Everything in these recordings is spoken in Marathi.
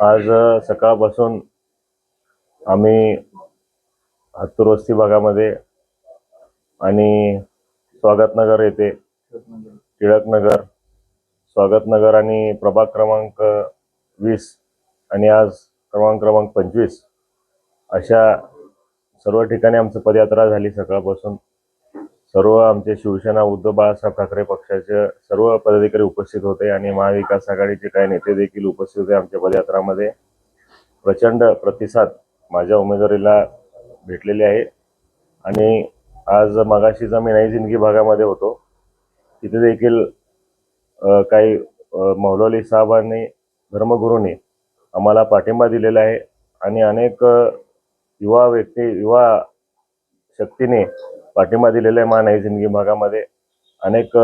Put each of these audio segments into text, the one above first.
आज सकाळपासून आम्ही हत्तूर वस्ती भागामध्ये आणि स्वागतनगर येथे टिळकनगर स्वागतनगर आणि प्रभाग क्रमांक वीस आणि आज क्रमांक क्रमांक पंचवीस अशा सर्व ठिकाणी आमचं पदयात्रा झाली सकाळपासून. सर्व आमचे शिवसेना उद्धव बाळासाहेब ठाकरे पक्षाचे सर्व पदाधिकारी उपस्थित होते आणि महाविकास आघाडीचे काही नेते देखील उपस्थित होते आमच्या पदयात्रामध्ये. प्रचंड प्रतिसाद माझ्या उमेदवारीला भेटलेले आहे. आणि आज मगाशीच आम्ही नई जिंदगी भागामध्ये होतो. तिथे देखील काही अ, मौलवी साहेबांनी धर्मगुरूंनी आम्हाला पाठिंबा दिलेला आहे आणि अनेक युवा व्यक्ती युवा शक्तीने पाठिंबा दिलेला आहे मा नई जिंदगी भागामध्ये. अनेक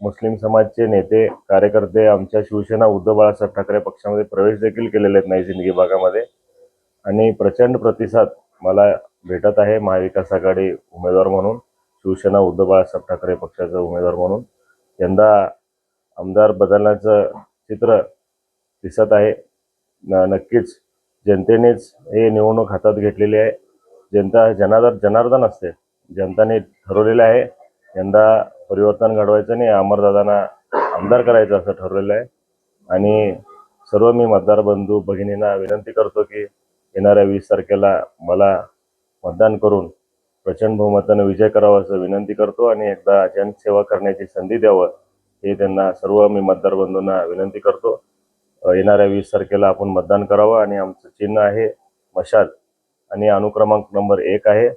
मुस्लिम समाजचे नेते कार्यकर्ते आमच्या शिवसेना उद्धव बाळासाहेब ठाकरे पक्षामध्ये प्रवेश देखील केलेले आहेत नाही जिंदगी भागामध्ये. आणि प्रचंड प्रतिसाद मला भेटत आहे महाविकास आघाडी उमेदवार म्हणून. शिवसेना उद्धव बाळासाहेब ठाकरे पक्षाचा उमेदवार म्हणून यंदा आमदार बदलण्याचं चित्र दिसत आहे. न नक्कीच जनतेनेच हे निवडणूक हातात घेतलेली आहे. जनता जनार्दन जनार्दन असते. जनताने ठरवलेलं आहे. यंदा परिवर्तन घडवायचं नाही. अमरदादांना आमदार करायचं असं ठरवलेलं आहे. आणि सर्व मी मतदार बंधू भगिनींना विनंती करतो की येणाऱ्या वीस तारखेला मला मतदान करून प्रचंड बहुमताने विजय करावा असं विनंती करतो आणि एकदा जनसेवा करण्याची संधी द्यावं हे त्यांना सर्व मी मतदार बंधूंना विनंती करतो. येणाऱ्या वीस तारखेला आपण मतदान करावं आणि आमचं चिन्ह आहे मशाल आणि अनुक्रमांक नंबर एक आहे.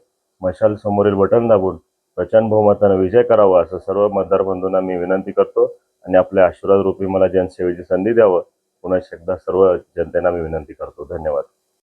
मशाल समोरील बटन दाबून प्रचंड बहुमताने विजय करावा असं सर्व मतदार बंधूंना मी विनंती करतो आणि आपल्या आशीर्वाद रूपी मला जनसेवेची संधी द्यावं. पुन्हा एकदा सर्व जनतेला मी विनंती करतो. धन्यवाद.